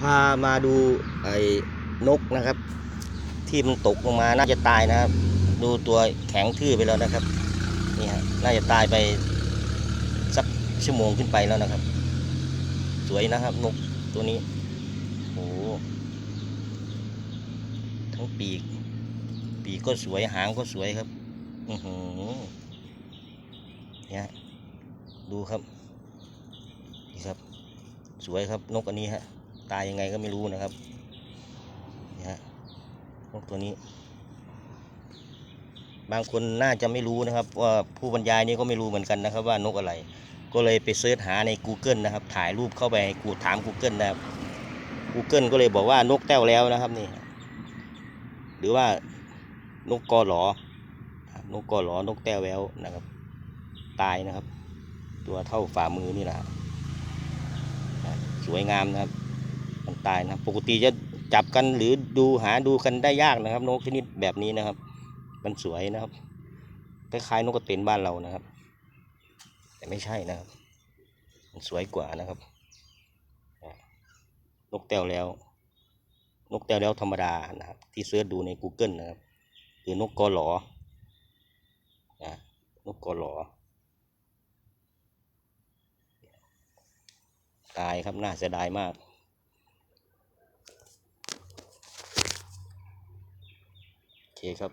พามาดูไอ้นกนะครับ ที่มันตกลงมาน่าจะตายนะครับ ดูตัวแข็งทื่อไปแล้วนะครับนี่ฮะน่าจะตายไปสักชั่วโมงขึ้นไปแล้วนะครับ สวยนะครับนกตัวนี้โอ้โหทั้งปีก ปีกก็สวยหางก็สวยครับอือหือเนี่ยดูครับนี่ครับ สวยครับนกอันนี้ฮะ ตายยังไงก็ไม่รู้นะครับนี่ฮะนกตัวนี้ บางคนน่าจะไม่รู้นะครับ ว่าผู้บรรยายนี่ก็ไม่รู้เหมือนกันนะครับ ว่านกอะไร ก็เลยไปเสิร์ชหาใน Google นะครับ ถ่ายรูปเข้าไปกูถาม Google นะครับ Google ก็เลยบอกว่านกแต้วแล้วนะครับนี่ หรือว่านกกอหลอนกกอหลอนกแต้วแววนะครับ ตายนะครับ ตัวเท่าฝ่ามือนี่แหละสวยงามนะครับ มันตายนะครับปกติจะจับกันหรือดูหาดูกันได้ยากนะครับ นกชนิดแบบนี้นะครับ มันสวยนะครับ คล้ายๆนกกระเตนบ้านเรานะครับ แต่ไม่ใช่นะครับ มันสวยกว่านะครับ นกแต้วแล้ว นกแต้วแล้วธรรมดานะครับ ที่เสิร์ชดูใน Google นะครับคือนกกอหลอนะนกกอหลอตายครับน่าเสียดายมาก โอ เคครับ